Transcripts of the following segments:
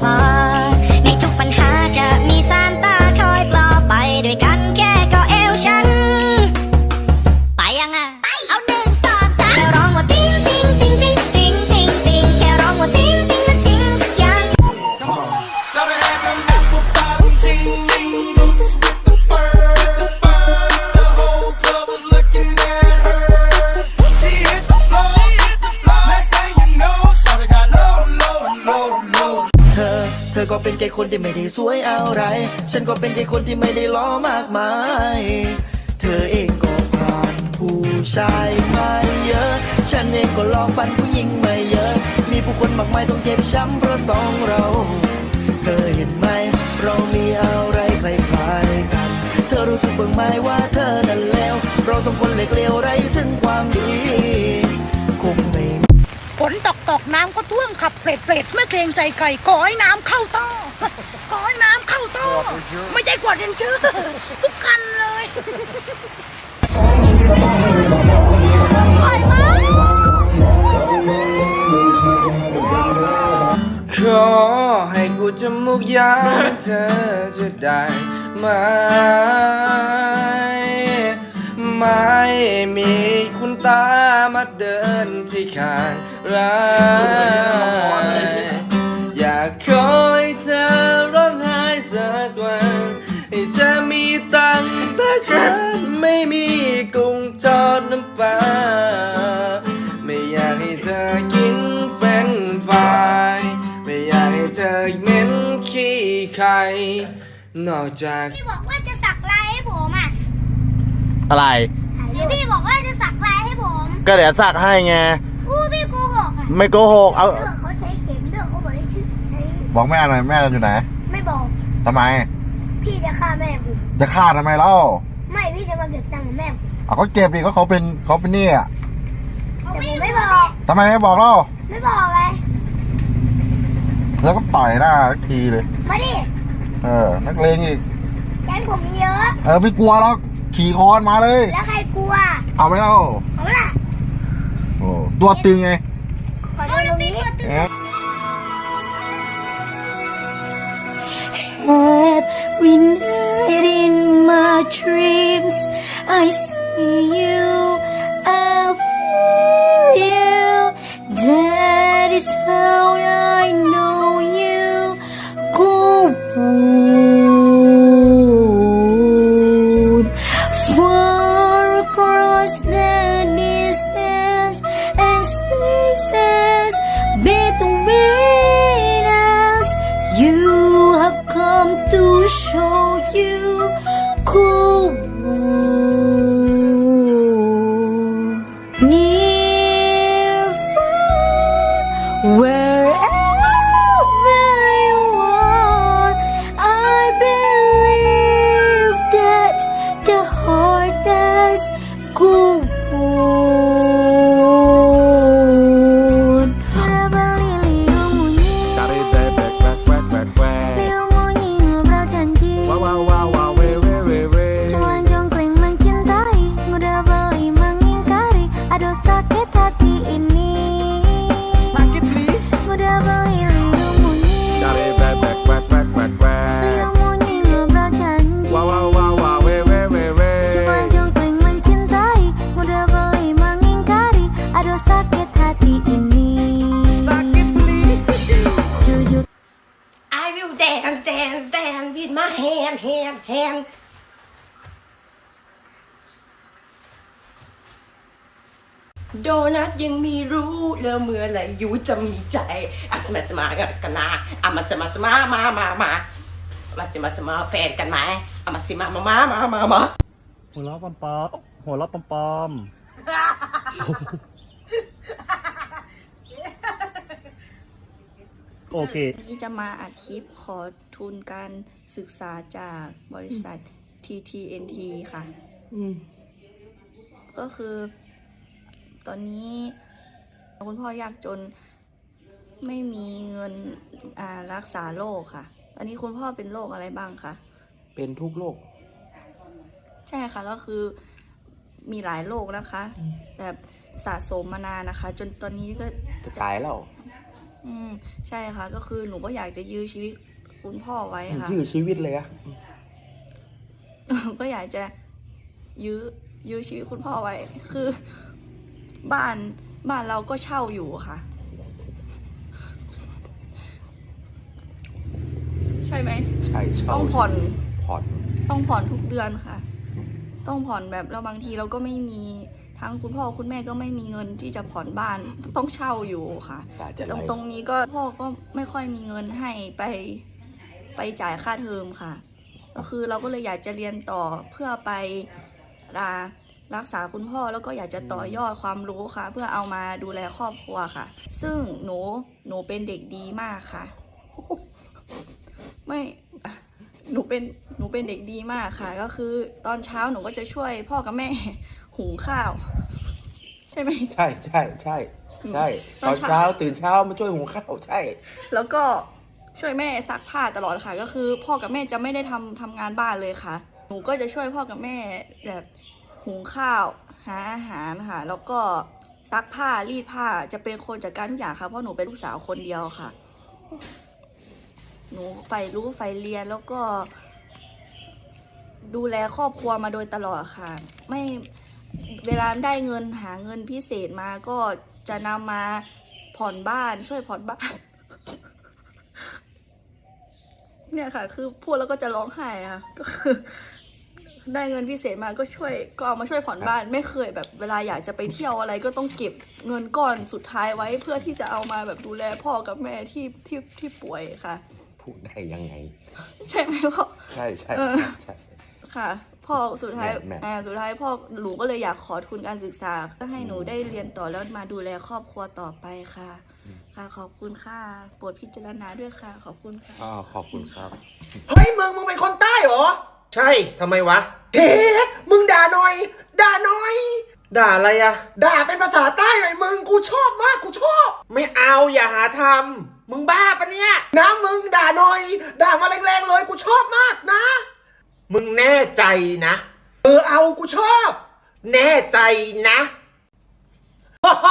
climb. แค่คนที่ไม่ได้สวยอะไร ฉันก็เป็นแค่คนที่ไม่ได้ล้อมากมาย เธอเองก็ผ่านผู้ชายมาเยอะ ฉันเองก็ลองฟันผู้หญิงมาเยอะ มีผู้คนมากมายต้องเจ็บช้ำเพราะสองเรา เธอเห็นไหม เรามีอะไรคล้ายๆกัน เธอรู้สึกบ้างไหมว่าเธอนั้นเลวเราสองคนเล็กเลวไรซึ่งความดี คงไม่ ฝนตกตกน้ำก็ท่วมขับเปรตเปรตไม่เกรงใจไก่ก่อให้น้ำเข้าต้อก่อให้น้ำเข้าต้อไม่ใช่กวาดเรนเจอร์ทุกคันเลยขอให้กูจมูกยาวเธอจะได้ไหมไม่มีคุณตามาเดินที่ข้าง ร้านอยากขอให้เธอร้องไห้สักวันให้เธอมีตังค์แต่ฉันไม่มีกุ้งทอดน้ำปลาไม่อยากให้เธอกินเฟรนช์ฟรายไม่อยากให้เธอเหม็นขี้ไข่นอกจากพี่บอกว่าจะสักลายให้ผมอะอะไรเดี๋ยวพี่บอกว่าจะสักลายให้ผม ก็เดี๋ยวสักให้ไงอู้พี่โกหกอะ ไม่โกหกเอาเออเขาใช้เข็มด้วยเขาบอกให้ชื่อใช้บอกแม่หน่อยแม่อยู่ไหนไม่บอก ทำไม พี่จะฆ่าแม่ผมจะฆ่าทำไมเล่าไม่พี่จะมาเก็บตังค์ของแม่ผมเอาเขาเจ็บดิก็เขาเป็นเขาเป็นหนี่อะแต่ผมไม่บอก ทำไมไม่บอกเล่าไม่บอกเลยแล้วก็ต่อยหน้าทักทีเลย มาดิเออ นักเลงอีก แกนผมมีเยอะ เออไม่กลัวหรอกขี่คอนมาเลย แล้วใครกลัวเอาไหมเล่าเอาล่ะโอ้ตัวตึงไง Every night in my dreams, I see you, hand hand โดนัทยังมีรู้แล้วเมื่อไหรยูจะมีใจอะสมาสมากันกันนะอะมาสมาสมามามามามาสมาสมาแฟนกันไหมอะมาสิมามามามามามาหัวเราะปอมปอมหัวเราะปอมปอม โอเค ที่จะมาอัดคลิปขอทุนการศึกษาจากบริษัท TTNT ค่ะก็คือ ตอนนี้คุณพ่อยากจนไม่มีเงินอ่ารักษาโรคค่ะ ตอนนี้คุณพ่อเป็นโรคอะไรบ้างคะ เป็นทุกโลกใช่ค่ะก็คือมีหลายโรคนะคะแบบสะสมมานานนะคะ จนตอนนี้ก็จะตายแล้ว อืมใช่ค่ะ ก็คือหนูก็อยากจะยื้อชีวิตคุณพ่อไว้ค่ะ ที่อยู่ชีวิตเลยอะก็อยากจะยื้อยื้อชีวิตคุณพ่อไว้ คือ บ้านบ้านเราก็เช่าอยู่ค่ะ ใช่ไหม ใช่เช่าต้องผ่อนผ่อน ต้องผ่อนทุกเดือนค่ะ ต้องผ่อนแบบแล้วบางทีเราก็ไม่มี ทั้งคุณพ่อคุณแม่ก็ไม่มีเงินที่จะผ่อนบ้านต้องเช่าอยู่ค่ะ ตาจะตไหรลงตรงนี้ก็พ่อก็ไม่ค่อยมีเงินให้ไปไปจ่ายค่าเทอมค่ะ ก็คือเราก็เลยอยากจะเรียนต่อเพื่อไปรารักษาคุณพ่อแล้วก็อยากจะต่อยอดความรู้ค่ะ เพื่อเอามาดูแลครอบครัวค่ะ ซึ่งหนูหนูเป็นเด็กดีมากค่ะ ไม่อะหนูเป็นหนูเป็นเด็กดีมากค่ะ ก็คือตอนเช้าหนูก็จะช่วยพ่อกับแม่ หุงข้าว ใช่ไหม ใช่ใช่ใช่ใช่ตตออนนเช้าเช้าตื่นเช้ามาช่วยหุงข้าวใช่ แล้วก็ช่วยแม่ซักผ้าตลอดค่ะ ก็คือ พ่อกับแม่จะไม่ได้ทำทำงานบ้านเลยค่ะ หนูก็จะช่วยพ่อกับแม่แบบหุงข้าว หาอาหารค่ะ แล้วก็ซักผ้ารีดผ้าจะเป็นคนจัดการทุกอย่างค่ะเพราะหนูเป็นลูกสาวคนเดียวค่ะ หนูใฝ่รู้ใฝ่เรียนแล้วก็ ดูแลครอบครัวมาโดยตลอดค่ะ ไม่ เวลาได้เงินหาเงินพิเศษมาก็จะนำมาผ่อนบ้านช่วยผ่อนบ้าน เนี่ยค่ะ คือพูดแล้วก็จะร้องไห้อะก็คือได้เงินพิเศษมาก็ช่วยก็เอามาช่วยผ่อนบ้านไม่เคยแบบเวลาอยากจะไปเที่ยวอะไรก็ต้องเก็บเงินก้อนสุดท้ายไว้เพื่อที่จะเอามาแบบดูแลพ่อกับแม่ที่ที่ที่ป่วยค่ะ พูดได้ยังไง ใช่ไหมพ่อใช่ใช่เออใช่ใช่ค่ะ พ่อสุดท้ายแม่แม่ อ่าสุดท้ายพ่อหนูก็เลยอยากขอทุนการศึกษาก็ให้หนูได้เรียนต่อแล้วมาดูแลครอบครัวต่อไปค่ะ ค่ะขอบคุณค่ะโปรดพิจารณาด้วยค่ะ ขอบคุณค่ะ อ่าขอบคุณครับ เฮ้ยมึงมึงเป็นคนใต้เหรอ ใช่ทำไมวะเท็ดมึงด่าหน่อย ด่าหน่อย ด่าอะไรอะด่าเป็นภาษาใต้หน่อยมึงกูชอบมากกูชอบ ไม่เอาอย่าหาทำมึงบ้าปะเนี่ยนะมึงด่าหน่อย ด่ามาแรงๆเลยกูชอบมากนะ มึงแน่ใจนะ เออเอากูชอบ แน่ใจนะโอ้โห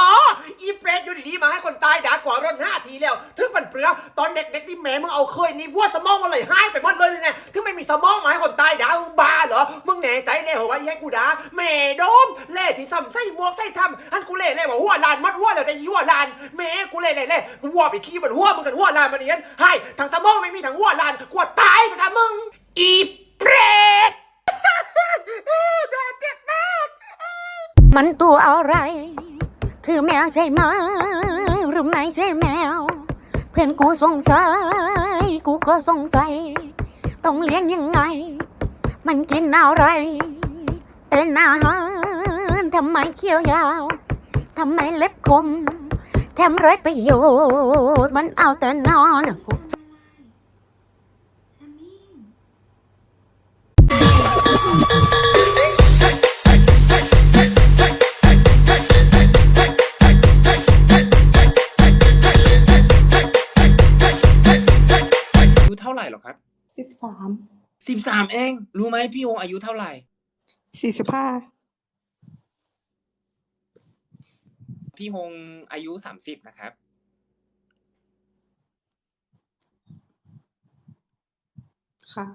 อีเปรตอยู่ดีๆมาให้คนตายด่ากว่าร่นห้าทีแล้ว ถึงปันเปลือตอนเด็กๆที่แม่มึงเอาเคยนี่วัวสมองอะไรให้ไปหมดเลยไงถึงไม่มีสมองมาให้คนตายด่ามึงบ้าเหรอ มึงแน่ใจแล้วว่าอีให้กูด่าแม่โดมเล่ที่ซ้ำใส่หมวกใส่ทำอันกูเล่เล่ว่าหัวลานมัดหัวแล้วแต่อีหัวลานแม่กูเล่เล่เล่กูวัวไปขี้บนหัวมึงกันหัวลานมาเนียนให้ทางสมองไม่มีทางหัวลานกูตายไปกับมึงอี เปรตด่าเจ็บมาก มันตัวอะไร คือแมวใช่ไหมหรือไม่ใช่แมว เพื่อนกูสงสัย กูก็สงสัย ต้องเลี้ยงยังไง มันกินอะไร เป็นอาหารทำไมเขี้ยวยาวทำไมเล็บคม แถมไร้ประโยชน์ มันเอาแต่นอน สามสิบสามเอง รู้ไหมพี่โออายุเท่าไหร่ สี่สิบห้าพี่ฮงอายุสามสิบนะครับ ค่ะ